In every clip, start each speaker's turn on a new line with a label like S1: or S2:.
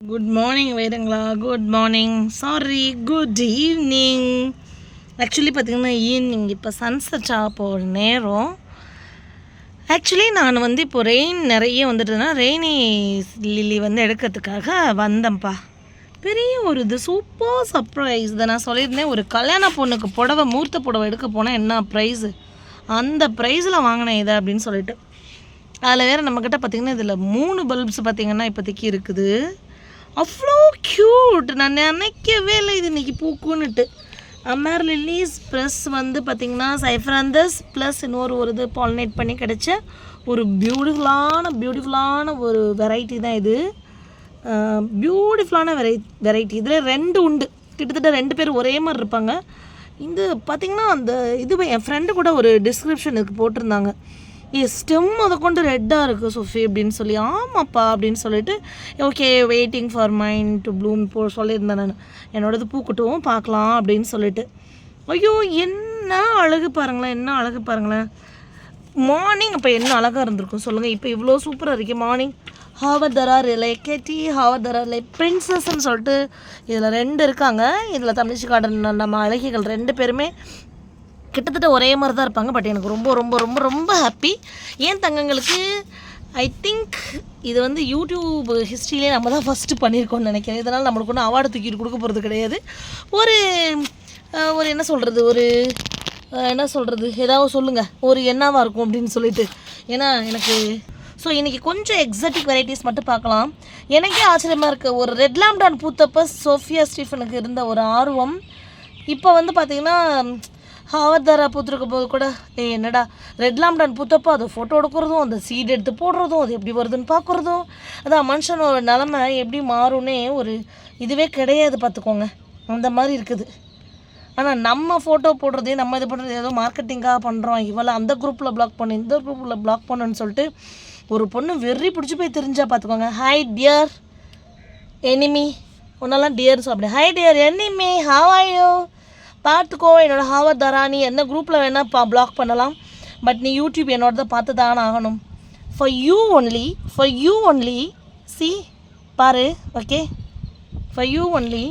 S1: Good morning வேறுங்களா good morning sorry good evening actually பார்த்தீங்கன்னா evening இப்போ sunset ஆக போகிற நேரம். ஆக்சுவலி நான் வந்து இப்போ ரெயின் நிறைய வந்துட்டுனா ரெய்னி லில்லி வந்து எடுக்கிறதுக்காக வந்தேன்ப்பா. பெரிய ஒரு இது சூப்பர் சர்ப்ரைஸ் இதை நான் சொல்லியிருந்தேன். ஒரு கல்யாண பொண்ணுக்கு புடவை மூர்த்த புடவை எடுக்க போனால் என்ன ப்ரைஸு அந்த ப்ரைஸில் வாங்கினேன் இதை அப்படின்னு சொல்லிட்டு. அதில் வேறு நம்மக்கிட்ட பார்த்திங்கன்னா இதில் மூணு பல்ப்ஸ் பார்த்திங்கன்னா இப்போதைக்கு இருக்குது. அவ்வளோ க்யூட் நான் நினைக்கவே இல்லை இது இன்றைக்கி பூக்குன்னுட்டு. அமர் லில்லிஸ் ப்ளஸ் வந்து பார்த்திங்கன்னா சைஃப்ராந்தஸ் ப்ளஸ் இன்னொரு ஒரு இது பாலினேட் பண்ணி கிடச்ச ஒரு பியூட்டிஃபுல்லான பியூட்டிஃபுல்லான ஒரு வெரைட்டி தான் இது. பியூட்டிஃபுல்லான வெரை வெரைட்டி இதில் ரெண்டு உண்டு. கிட்டத்தட்ட ரெண்டு பேர் ஒரே மாதிரி இருப்பாங்க. இந்த பார்த்திங்கன்னா அந்த இது என் ஃப்ரெண்டு கூட ஒரு டிஸ்கிரிப்ஷன் இதுக்கு போட்டிருந்தாங்க. ஸ்டெம் அதை கொண்டு ரெட்டாக இருக்குது சோஃபி அப்படின்னு சொல்லி. ஆமாப்பா அப்படின்னு சொல்லிட்டு okay waiting for mind to bloom போ சொல்லியிருந்தேன் நான். என்னோடது பூக்கட்டும் பார்க்கலாம் அப்படின்னு சொல்லிட்டு. ஐயோ என்ன அழகு பாருங்களேன் என்ன அழகு பாருங்களேன். மார்னிங் அப்போ என்ன அழகாக இருந்திருக்கும் சொல்லுங்கள் இப்போ இவ்வளோ சூப்பராக இருக்குது மார்னிங் ஹாவதரார் ரிலே கேட்டி ஹாவதரார் ரிலே பிரின்சஸ்ன்னு சொல்லிட்டு இதில் ரெண்டு இருக்காங்க. இதில் தமிழ்ச்சி கார்டன் நம்ம அழகிகள் ரெண்டு பேருமே. கிட்டத்தட்ட ஒரே மாதிரி தான் இருப்பாங்க பட் எனக்கு ரொம்ப ரொம்ப ரொம்ப ரொம்ப ஹாப்பி ஏன் தங்கங்களுக்கு? ஐ திங்க் இது வந்து யூடியூப் ஹிஸ்ட்ரியிலே நம்ம தான் ஃபஸ்ட்டு பண்ணியிருக்கோம்னு நினைக்கிறேன். இதனால் நம்மளுக்கு ஒன்றும் அவார்டு தூக்கிட்டு கொடுக்க போகிறது கிடையாது. ஒரு ஒரு என்ன சொல்கிறது ஒரு என்ன சொல்கிறது ஏதாவது சொல்லுங்கள் ஒரு என்னவாக இருக்கும் அப்படின்னு சொல்லிட்டு. ஏன்னா எனக்கு ஸோ இன்றைக்கி கொஞ்சம் எக்ஸாட்டிக் வெரைட்டிஸ் மட்டும் பார்க்கலாம். எனக்கே ஆச்சரியமாக இருக்குது ஒரு ரெட் லாம்டான் பூத்தப்ப சோஃபியா ஸ்டீஃபனுக்கு இருந்த ஒரு ஆர்வம். இப்போ வந்து பார்த்திங்கன்னா அவதாரா பூத்துருக்க போது கூட ஏய் என்னடா ரெட் லாம்டான் பூத்தப்போ அதை ஃபோட்டோ எடுக்கிறதும் அந்த சீட் எடுத்து போடுறதும் அது எப்படி வருதுன்னு பார்க்குறதும். அதான் மனுஷனோட நிலமை எப்படி மாறும்னே ஒரு இதுவே கிடையாது பார்த்துக்கோங்க. அந்த மாதிரி இருக்குது. ஆனால் நம்ம ஃபோட்டோ போடுறதே நம்ம இது பண்ணுறது ஏதோ மார்க்கெட்டிங்காக பண்ணுறோம் இவளை அந்த குரூப்பில் பிளாக் பண்ணு இந்த குரூப்பில் பிளாக் பண்ணுன்னு சொல்லிட்டு ஒரு பொண்ணு வெறி பிடிச்சி போய் தெரிஞ்சால் பார்த்துக்கோங்க. ஹாய் டியர் எனிமி உன்னெல்லாம் டியர் அப்படி ஹாய் டியர் எனிமி ஹாவ் ஆயோ பார்த்துக்கோ என்னோட ஹாவத் தரா. நீ என்ன குரூப்பில் வேணால் பா பிளாக் பண்ணலாம். பட் நீ யூடியூப் என்னோட தான் பார்த்து தான் ஆகணும். For you only for you only C பாரு ஓகே ஃபார் யூ ஒன்லி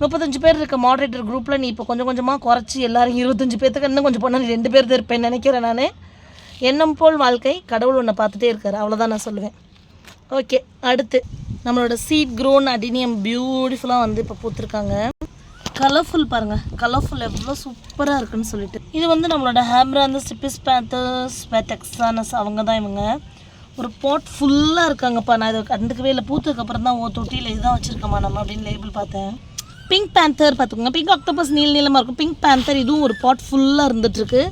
S1: முப்பத்தஞ்சு பேர் இருக்க மாடரேட்டர் குரூப்பில் நீ இப்போ கொஞ்சம் கொஞ்சமாக குறைச்சி எல்லாரும் இருபத்தஞ்சு பேர்த்துக்கு இன்னும் கொஞ்சம் போனால் நீ ரெண்டு பேர் தான் இருப்பேன் நினைக்கிறேன் நான். எண்ணம் போல் வாழ்க்கை கடவுள் உன்னை பார்த்துட்டே இருக்காரு. அவ்வளோதான் நான் சொல்லுவேன். ஓகே அடுத்து நம்மளோட சீட் க்ரோன் அடினியம் பியூட்டிஃபுல்லாக வந்து இப்போ பூத்துருக்காங்க. கலர்ஃபுல் பாருங்கள் கலர்ஃபுல் எவ்வளோ சூப்பராக இருக்குன்னு சொல்லிட்டு. இது வந்து நம்மளோட ஹேம்ராந்து ஸ்டிப்பிஸ் பேத்தர்ஸ் பேத்தெக்ஸானஸ் அவங்க தான் இவங்க. ஒரு பாட் ஃபுல்லாக இருக்காங்கப்பா. நான் இதை கண்டுக்கவே இல்லை. பூத்ததுக்கப்புறம் தான் ஓ தொட்டியில் இதுதான் வச்சுருக்கோமா நம்ம அப்படின்னு லேபிள் பார்த்தேன். பிங்க் பேந்தர் பார்த்துக்கோங்க. பிங்க் ஆக்டோபஸ் நீள் நீளமாக இருக்கும். பிங்க் பேந்தர் இதுவும் ஒரு பாட் ஃபுல்லாக இருந்துகிட்ருக்கு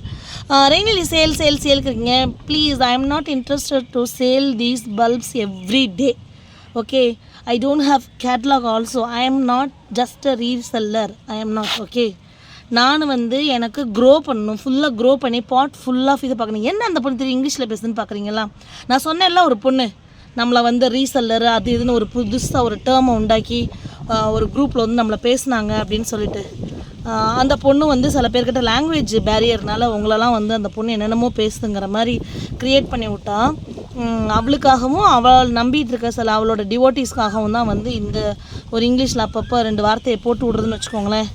S1: ரெய்னிலி sale sale சேல்க்குறீங்க please I am not interested to sale these bulbs every day okay I don't have catalogue also I am not just a reseller I am not okay நான் வந்து எனக்கு grow பண்ணணும் ஃபுல்லாக grow பண்ணி பாட் ஃபுல்லாக இது பார்க்கணும். என்ன அந்த பொண்ணு தெரியும்? இங்கிலீஷில் பேசுதுன்னு பார்க்குறீங்களா? நான் சொன்னேன்ல ஒரு பொண்ணு. நம்மளை வந்து ரீசெல்லர் அது இதுன்னு ஒரு புதுசாக ஒரு டேர்மை உண்டாக்கி ஒரு குரூப்பில் வந்து நம்மளை பேசுனாங்க அப்படின்னு சொல்லிட்டு. அந்த பொண்ணு வந்து சில பேர்கிட்ட லாங்குவேஜ் பேரியர்னால உங்களெல்லாம் வந்து அந்த பொண்ணு என்னென்னமோ பேசுதுங்கிற மாதிரி க்ரியேட் பண்ணி விட்டா அவளுக்காகவும் அவள் நம்பிட்டு இருக்க சில அவளோட டிவோட்டிஸ்க்காகவும் தான் வந்து இந்த ஒரு இங்கிலீஷில் அப்பப்போ ரெண்டு வார்த்தையை போட்டு விடுறதுன்னு வச்சுக்கோங்களேன்.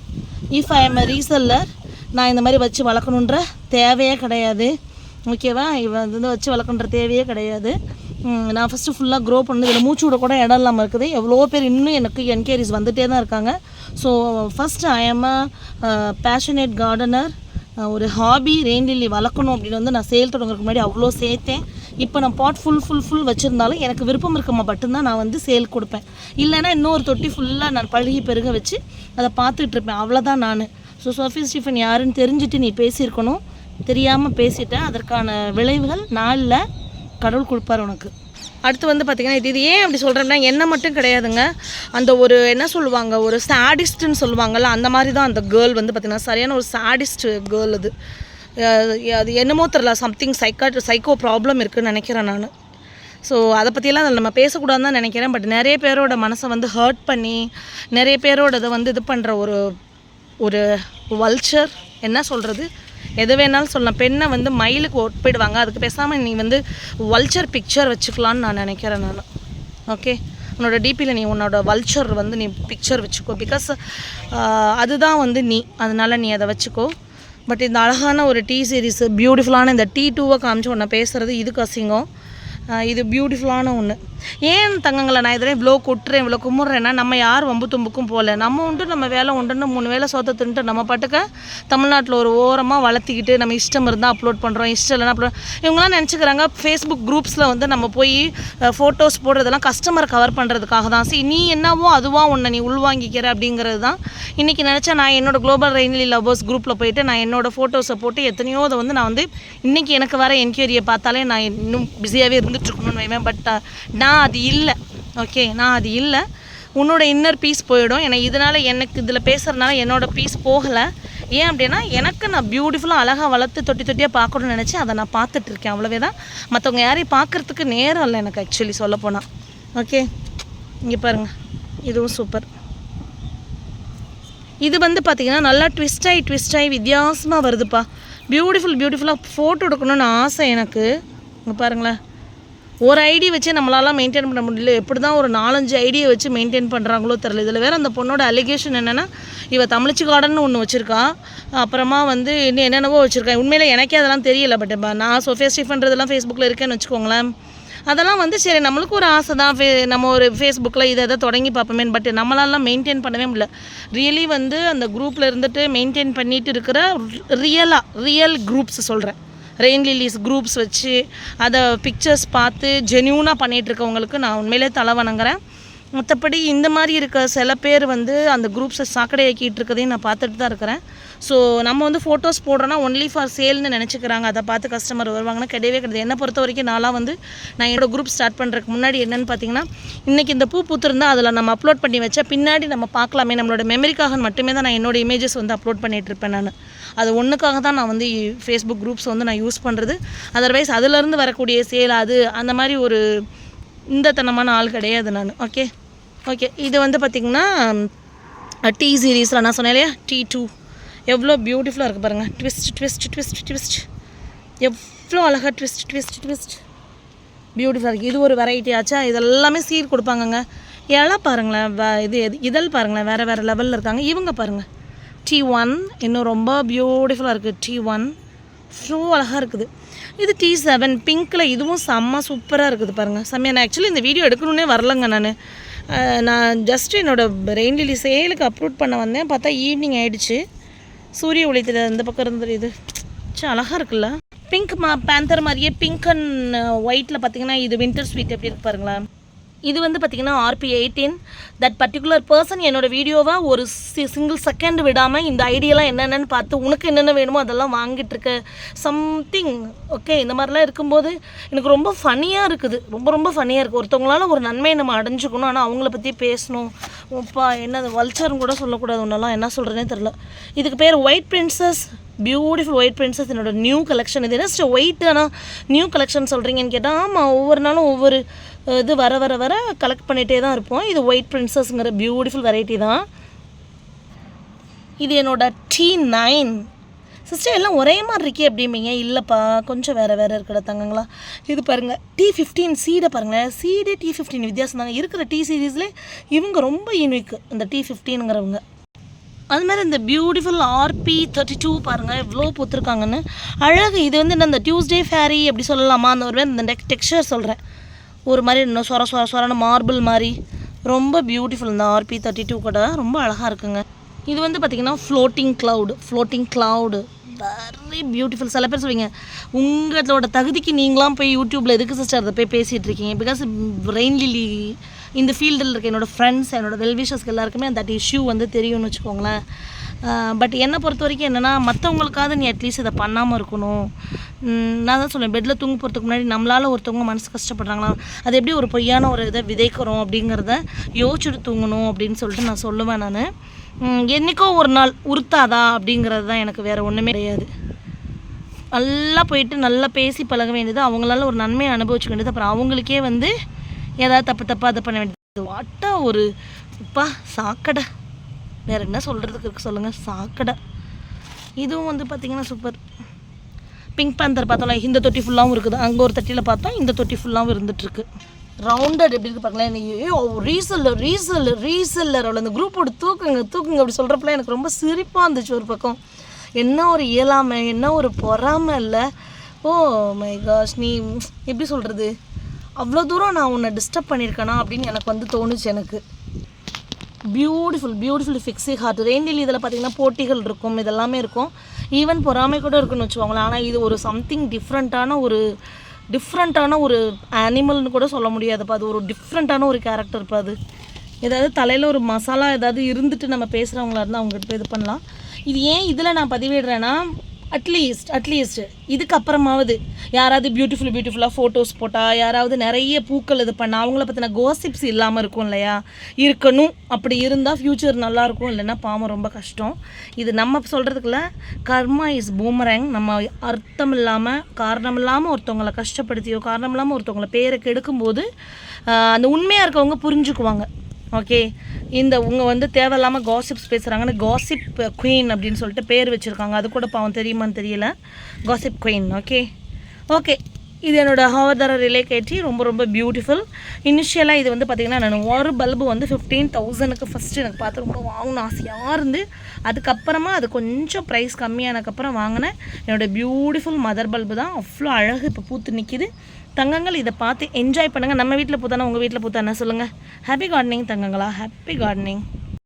S1: இஃப் ஐ எம் ரீசெல்லர் நான் இந்த மாதிரி வச்சு வளர்க்கணுன்ற தேவையே கிடையாது. ஓகேவா இவன் வந்து வச்சு வளர்க்கணுன்ற தேவையே கிடையாது. நான் ஃபஸ்ட்டு ஃபுல்லாக க்ரோ பண்ணது இதில் மூச்சு விட கூட இடம் இல்லாமல் இருக்குது. எவ்வளோ பேர் இன்னும் எனக்கு என்கொயரிஸ் வந்துகிட்டே தான் இருக்காங்க. So first I am a passionate gardener ஒரு ஹாபி ரெயின் லில்லி வளர்க்கணும் அப்படின்னு வந்து நான் சேல் தொடங்குறதுக்கு முன்னாடி அவ்வளோ சேர்த்தேன். இப்போ நான் பாட் ஃபுல் ஃபுல் ஃபுல் வச்சுருந்தாலும் எனக்கு விருப்பம் இருக்கமா மட்டும்தான் நான் வந்து சேல் கொடுப்பேன். இல்லைன்னா இன்னொரு தொட்டி ஃபுல்லாக நான் பழுகி பெருக வச்சு அதை பார்த்துட்டு இருப்பேன். அவ்வளோதான் நான். ஸோ சோஃபி ஸ்டீஃபன் யாருன்னு தெரிஞ்சுட்டு நீ பேசியிருக்கணும். தெரியாமல் பேசிட்டேன். அதற்கான விளைவுகள் நாளில் கடவுள் கொடுப்பார் உனக்கு. அடுத்து வந்து பார்த்திங்கன்னா இது இது ஏன் அப்படி சொல்கிறேன்னா என்ன மட்டும் கிடையாதுங்க. அந்த ஒரு என்ன சொல்லுவாங்க ஒரு சாடிஸ்ட்டுன்னு சொல்லுவாங்கள்ல அந்த மாதிரி தான் அந்த கேர்ள் வந்து பார்த்திங்கன்னா சரியான ஒரு சாடிஸ்ட் கேர்ள் அது. அது என்னமோ தெரில சம்திங் சைக்கா சைக்கோ ப்ராப்ளம் இருக்குன்னு நினைக்கிறேன் நான். ஸோ அதை பற்றியெல்லாம் அதில் நம்ம பேசக்கூடாதுன்னு தான் நினைக்கிறேன். பட் நிறைய பேரோட மனசை வந்து ஹர்ட் பண்ணி நிறைய பேரோட இதை வந்து இது பண்ணுற ஒரு ஒரு வல்ச்சர் என்ன சொல்கிறது எது வேணாலும் சொல்லலாம். பெண்ணை வந்து மயிலுக்கு ஒப்பிடுவாங்க. அதுக்கு பேசாமல் நீ வந்து வல்ச்சர் பிக்சர் வச்சுக்கலான்னு நான் நினைக்கிறேன் நான். ஓகே உன்னோட டிபியில் நீ உன்னோட வல்ச்சர் வந்து நீ பிக்சர் வச்சுக்கோ. பிகாஸ் அதுதான் வந்து நீ. அதனால் நீ அதை வச்சுக்கோ. பட் இந்த அழகான ஒரு டீ சீரீஸு பியூட்டிஃபுல்லான இந்த டீ டூவை காமிச்சு ஒன்று பேசுகிறது இதுக்கு அசிங்கம். இது பியூட்டிஃபுல்லான ஒன்று ஏன் தங்கங்களை நான் இதில் இவ்வளோ கொட்டுறேன் இவ்வளோ கும்பிட்றேன்னா நம்ம யார் வம்பு தும்புக்கும் போகல நம்ம உண்டு நம்ம வேலை உண்டுன்னு மூணு வேலை சோத்த தின்ட்டு நம்ம பாட்டுக்க தமிழ்நாட்டில் ஒரு ஓரமாக வளர்த்திக்கிட்டு நம்ம இஷ்டம் இருந்தால் அப்லோட் பண்ணுறோம் இஷ்டம் இல்லைன்னா அப்லோட் இவங்களாம் நினச்சிக்கிறாங்க ஃபேஸ்புக் குரூப்ஸில் வந்து நம்ம போய் ஃபோட்டோஸ் போடுறதெல்லாம் கஸ்டமர் கவர் பண்ணுறதுக்காக தான். சரி நீ என்னவோ அதுவாக உன்னை நீ உள்வாங்கிக்கிற அப்படிங்கிறது தான். இன்றைக்கி நினச்சா நான் என்னோட குளோபல் ரெயின்லி லவ்வர்ஸ் குரூப்பில் போயிட்டு நான் என்னோட ஃபோட்டோஸை போட்டு எத்தனையோ அதை வந்து நான் வந்து இன்றைக்கி எனக்கு வர என்கொயரியை பார்த்தாலே நான் இன்னும் பிஸியாகவே இருந்துகிட்ருக்கணும்னு வைவேன். பட் நான் அது இல்லை. ஓகே நான் அது இல்லை. உன்னோட இன்னர் பீஸ் போயிடும். ஏன்னா இதனால் எனக்கு இதில் பேசுகிறதுனால என்னோடய பீஸ் போகலை. ஏன் அப்படின்னா எனக்கு நான் பியூட்டிஃபுல்லாக அழகாக வளர்த்து தொட்டி தொட்டியாக பார்க்கணும்னு நினச்சி அதை நான் பார்த்துட்ருக்கேன் அவ்வளோவே தான் மற்றவங்க யாரையும் பார்க்குறதுக்கு நேரம் இல்லை எனக்கு ஆக்சுவலி சொல்லப்போனால் ஓகே இங்கே பாருங்கள் இதுவும் சூப்பர் இது வந்து பார்த்திங்கன்னா நல்லா ட்விஸ்ட் ஆகி ட்விஸ்ட் ஆகி வித்தியாசமாக வருதுப்பா. பியூட்டிஃபுல் பியூட்டிஃபுல்லாக ஃபோட்டோ எடுக்கணும்னு ஆசை எனக்கு. இங்கே பாருங்களேன். ஒரு ஐடி வச்சு நம்மளால மெயின்டைன் பண்ண முடியல. எப்படி தான் ஒரு நாலஞ்சு ஐடியை வச்சு மெயின்டைன் பண்ணுறாங்களோ தெரியல. இதில் வேறு அந்த பொண்ணோட அலிகேஷன் என்னென்னா இவள் தமிழ்ச்சி கார்டன் ஒன்று வச்சுருக்கா. அப்புறமா வந்து இன்னும் என்னென்னவோ வச்சுருக்கா. உண்மையில் எனக்கே அதெல்லாம் தெரியல பட் நான் சோஃபியா ஸ்டீஃபன்றதெல்லாம் ஃபேஸ்புக்கில் இருக்கேன்னு வச்சுக்கோங்களேன். அதெல்லாம் வந்து சரி நம்மளுக்கு ஒரு ஆசை தான். ஃபே நம்ம ஒரு ஃபேஸ்புக்கில் இதை இதை தொடங்கி பார்ப்போமே பட் நம்மளாலாம் மெயின்டைன் பண்ணவே முடியல. ரியலி வந்து அந்த குரூப்பில் இருந்துட்டு மெயின்டைன் பண்ணிட்டு இருக்கிற ரியலாக ரியல் குரூப்ஸ் சொல்கிறேன் ரெயின் லிலிஸ் குரூப்ஸ் வச்சு அதை பிக்சர்ஸ் பார்த்து ஜென்யூனாக பண்ணிகிட்டு இருக்கவங்களுக்கு நான் உண்மையிலே தலை வணங்குறேன். மற்றபடி இந்த மாதிரி இருக்க சில பேர் வந்து அந்த குரூப்ஸை சாக்கடையாக்கிட்டு இருக்கதையும் நான் பார்த்துட்டு தான் இருக்கிறேன். ஸோ நம்ம வந்து ஃபோட்டோஸ் போடுறோன்னா ஒன்லி ஃபார் சேல்னு நினச்சிக்கிறாங்க. அதை பார்த்து கஸ்டமர் வருவாங்கன்னா கிடையவே கிடையாது. என்னை பொறுத்த வரைக்கும் நான்லாம் வந்து நான் என்னோடய குரூப் ஸ்டார்ட் பண்ணுறதுக்கு முன்னாடி என்னென்னு பார்த்தீங்கன்னா இன்றைக்கி இந்த பூ பூத்திருந்தா அதில் நம்ம அப்லோட் பண்ணி வச்சா பின்னாடி நம்ம பார்க்கலாமே. நம்மளோட மெமரிக்காக மட்டுமே தான் நான் என்னோட இமேஜஸ் வந்து அப்லோட் பண்ணிகிட்ருப்பேன் இருப்பேன் நான். அது ஒன்றுக்காக தான் நான் வந்து ஃபேஸ்புக் குரூப்ஸ் வந்து நான் யூஸ் பண்ணுறது அதர்வைஸ் அதுலேருந்து வரக்கூடிய சேல் அது அந்த மாதிரி ஒரு இந்தத்தனமான ஆள் கிடையாது நான். ஓகே ஓகே இது வந்து பார்த்திங்கன்னா டி சீரீஸில் நான் சொன்னேன் இல்லையா? டி டூ எவ்வளோ பியூட்டிஃபுல்லாக இருக்குது பாருங்கள் ட்விஸ்ட் ட்விஸ்ட் ட்விஸ்ட் ட்விஸ்ட் எவ்வளோ அழகாக ட்விஸ்ட் ட்விஸ்ட் ட்விஸ்ட் பியூட்டிஃபுல்லாக இருக்குது இது ஒரு வெரைட்டி ஆச்சா? இதெல்லாமே சீர் கொடுப்பாங்கங்க. எல்லாம் பாருங்களேன் இது எது- இதழ் பாருங்களேன் வேறு வேறு லெவலில் இருக்காங்க. இவங்க பாருங்கள் டி ஒன் இன்னும் ரொம்ப பியூட்டிஃபுல்லாக இருக்குது டி ஒன் ஸோ அழகாக இருக்குது. இது டி செவன் பிங்க்கில் இதுவும் செம்ம சூப்பராக இருக்குது பாருங்கள் செம்மையா நான் ஆக்சுவலி இந்த வீடியோ எடுக்கணுன்னே வரலங்க நான். நான் ஜஸ்ட் என்னோடய ரெயின் லிலி சேலுக்கு அப்லோட் பண்ண வந்தேன். பார்த்தா ஈவினிங் ஆகிடுச்சு சூரிய ஒளித்தில் இந்த பக்கம் இருந்து uh, இது அழகாக இருக்குல்ல. பிங்க் மா பேந்தர் மாதிரியே பிங்க் அண்ட் ஒயிட்டில் பார்த்தீங்கன்னா இது வின்டர் ஸ்வீட் எப்படி இருக்கு பாருங்களேன். இது வந்து பார்த்திங்கன்னா RP eighteen that particular person என்னோட வீடியோவை ஒரு சி சிங்கிள் செகண்ட் விடாமல் இந்த ஐடியெல்லாம் என்னென்னு பார்த்து உனக்கு என்னென்ன வேணுமோ அதெல்லாம் வாங்கிட்டுருக்கு சம்திங் ஓகே இந்த மாதிரிலாம் இருக்கும்போது எனக்கு ரொம்ப ஃபனியாக இருக்குது. ரொம்ப ரொம்ப ஃபனியாக இருக்குது ஒருத்தவங்களால ஒரு நன்மையை நம்ம அடைஞ்சுக்கணும். ஆனால் அவங்கள பற்றி பேசணும். அப்பா என்னது வல்ச்சர்னு கூட சொல்லக்கூடாது. ஒன்றெல்லாம் என்ன சொல்கிறேனே தெரில இதுக்கு பேர் white princess beautiful white princess என்னோட நியூ கலெக்ஷன் இது என்ன ஒயிட் ஆனால் நியூ கலெக்ஷன் சொல்கிறீங்கன்னு கேட்டால் ஆமாம் ஒவ்வொரு நாளும் ஒவ்வொரு இது வர வர வர கலெக்ட் பண்ணிகிட்டே தான் இருப்போம். இது ஒயிட் பிரின்சஸ்ங்கிற பியூட்டிஃபுல் வெரைட்டி தான். இது என்னோட டி நைன் சிஸ்டர் எல்லாம் ஒரே மாதிரி இருக்கே அப்படிம்பீங்க. இல்லைப்பா கொஞ்சம் வேறு வேறு இருக்கிற தங்கங்களா. இது பாருங்கள் டி ஃபிஃப்டீன் சீடை பாருங்களேன். சீடே டி ஃபிஃப்டீன் வித்தியாசம் தாங்க. இருக்கிற டி சீரீஸ்லேயே இவங்க ரொம்ப யூனிக் இந்த டி ஃபிஃப்டீனுங்கிறவங்க அது மாதிரி இந்த பியூட்டிஃபுல் ஆர்பி தேர்ட்டி டூ பாருங்கள் எவ்வளோ பூத்துருக்காங்கன்னு. அழகு இது வந்து இந்த டியூஸ்டே ஃபேரி அப்படி சொல்லலாமா? அந்த ஒரு மாதிரி இந்த டெக்ஸ்டர் சொல்கிறேன் ஒரு மாதிரி இன்னும் சொர சொர சொரான மார்பிள் மாதிரி. ரொம்ப பியூட்டிஃபுல் இந்த ஆர்பி தேர்ட்டி டூ கூட. ரொம்ப அழகாக இருக்குங்க. இது வந்து பார்த்திங்கன்னா floating cloud floating cloud very beautiful சில பேர் சொல்லுவீங்க உங்களோட தகுதிக்கு நீங்களாம் போய் யூடியூப்பில் எதுக்கு சிஸ்டர் அதை போய் பேசிகிட்டு இருக்கீங்க? பிகாஸ் ரெயின் லிலி இந்த ஃபீல்டில் இருக்க என்னோடய ஃப்ரெண்ட்ஸ் என்னோடய வெல்விஷஸ்க்கு எல்லாருக்குமே அந்த இஷ்யூ வந்து தெரியும்னு வச்சுக்கோங்களேன். பட் என்னை பொறுத்த வரைக்கும் என்னென்னா மற்றவங்களுக்காவது நீ அட்லீஸ்ட் இதை பண்ணாமல் இருக்கணும். நான் தான் சொல்லுவேன் பெட்டில் தூங்க போகிறதுக்கு முன்னாடி நம்மளால் ஒருத்தவங்க மனசு கஷ்டப்படுறாங்களா? அது எப்படி ஒரு பொய்யான ஒரு இதை விதைக்கிறோம் அப்படிங்கிறத யோசிச்சுட்டு தூங்கணும் அப்படின்னு சொல்லிட்டு நான் சொல்லுவேன் நான். என்றைக்கோ ஒரு நாள் உறுத்தாதா அப்படிங்கிறது தான் எனக்கு வேறு ஒன்றுமே கிடையாது. நல்லா போயிட்டு நல்லா பேசி பழக வேண்டியது அவங்களால ஒரு நன்மையை அனுபவிச்சுக்க வேண்டியது அப்புறம் அவங்களுக்கே வந்து ஏதாவது தப்பு தப்பாக அதை பண்ண வேண்டியது. வாட்டா ஒரு இப்பா சாக்கடை. வேற என்ன சொல்கிறதுக்கு இருக்குது சொல்லுங்கள் சாக்கடை. இதுவும் வந்து பார்த்திங்கன்னா சூப்பர் பிங்க் பேந்தர் பார்த்தோம்ல இந்த தொட்டி ஃபுல்லாகவும் இருக்குது. அங்கே ஒரு தொட்டியில் பார்த்தோம் இந்த தொட்டி ஃபுல்லாகவும் இருந்துகிட்ருக்கு ரவுண்டட் எப்படி இருக்கு பாருங்களேன். நீ ஐயோ ரீசெல்லர் ரீசல்லர் ரீசெல்லர் அவ்வளோ அந்த குரூப்போட தூக்குங்க தூக்குங்க அப்படி சொல்கிறப்பலாம் எனக்கு ரொம்ப சிரிப்பாக இருந்துச்சு ஒரு பக்கம். என்ன ஒரு இயலாமை என்ன ஒரு பொறாமை இல்லை. ஓ மை காஷ் நீ எப்படி சொல்கிறது அவ்வளோ தூரம் நான் உன்னை டிஸ்டர்ப் பண்ணியிருக்கேனா அப்படின்னு எனக்கு வந்து தோணுச்சு எனக்கு. பியூட்டிஃபுல் பியூட்டிஃபுல் ஃபிக்ஸி ஹார்ட் ரெயின்டில் இதில் பார்த்தீங்கன்னா போட்டிகள் இருக்கும் இதெல்லாமே இருக்கும். ஈவன் பொறாமை கூட இருக்குன்னு வச்சுக்கோங்களேன். ஆனால் இது ஒரு சம்திங் டிஃப்ரெண்ட்டான ஒரு டிஃப்ரெண்ட்டான ஒரு அனிமல்னு கூட சொல்ல முடியாதுப்பா. அது ஒரு டிஃப்ரெண்ட்டான ஒரு கேரக்டர்ப்பா அது. ஏதாவது தலையில் ஒரு மசாலா ஏதாவது இருந்துட்டு நம்ம பேசுகிறவங்களா இருந்தால் அவங்ககிட்ட இது பண்ணலாம். இது ஏன் இதில் நான் பதிவிடுறேன்னா அட்லீஸ்ட் அட்லீஸ்ட் இதுக்கப்புறமாவது யாராவது பியூட்டிஃபுல் பியூட்டிஃபுல்லாக ஃபோட்டோஸ் போட்டால் யாராவது நிறைய பூக்கள் இது பண்ணால் அவங்கள பற்றின கோசிப்ஸ் இல்லாமல் இருக்கும் இல்லையா? இருக்கணும். அப்படி இருந்தால் ஃப்யூச்சர் நல்லாயிருக்கும் இல்லைன்னா பாவம் ரொம்ப கஷ்டம். இது நம்ம சொல்கிறதுக்குள்ள கர்மா இஸ் பூமரேங் நம்ம அர்த்தம் இல்லாமல் காரணம் இல்லாமல் ஒருத்தவங்களை கஷ்டப்படுத்தியோ காரணம் இல்லாமல் ஒருத்தவங்களை பேரை கெடுக்கும்போது அந்த உண்மையாக இருக்கவங்க புரிஞ்சுக்குவாங்க. ஓகே இந்த உங்க வந்து தேவையில்லாமல் காசிப்ஸ் பேசுகிறாங்கன்னு காசிப் குயின் அப்படின்னு சொல்லிட்டு பேர் வச்சுருக்காங்க. அது கூட பாவம் தெரியுமான்னு தெரியல. காசிப் குயின் ஓகே ஓகே இது என்னோட ஹவர்தர ரிலே கேட்டி. ரொம்ப ரொம்ப பியூட்டிஃபுல் இனிஷியலாக இது வந்து பார்த்திங்கன்னா நான் ஒரு பல்பு வந்து ஃபிஃப்டீன் தௌசண்ட்க்கு ஃபஸ்ட்டு எனக்கு பார்த்து ரொம்ப வாங்கணும் ஆசையாக இருந்து அதுக்கப்புறமா அது கொஞ்சம் ப்ரைஸ் கம்மியானதுக்கப்புறம் வாங்கினேன். என்னோட பியூட்டிஃபுல் மதர் பல்பு தான். அவ்வளோ அழகு இப்போ பூத்து நிற்கிது தங்கங்கள் இதை பார்த்து என்ஜாய் பண்ணுங்கள் நம்ம வீட்டில் பூத்தானா உங்கள் வீட்டில் பூத்தானா சொல்லுங்கள் ஹாப்பி கார்டனிங் தங்கங்களா. Happy gardening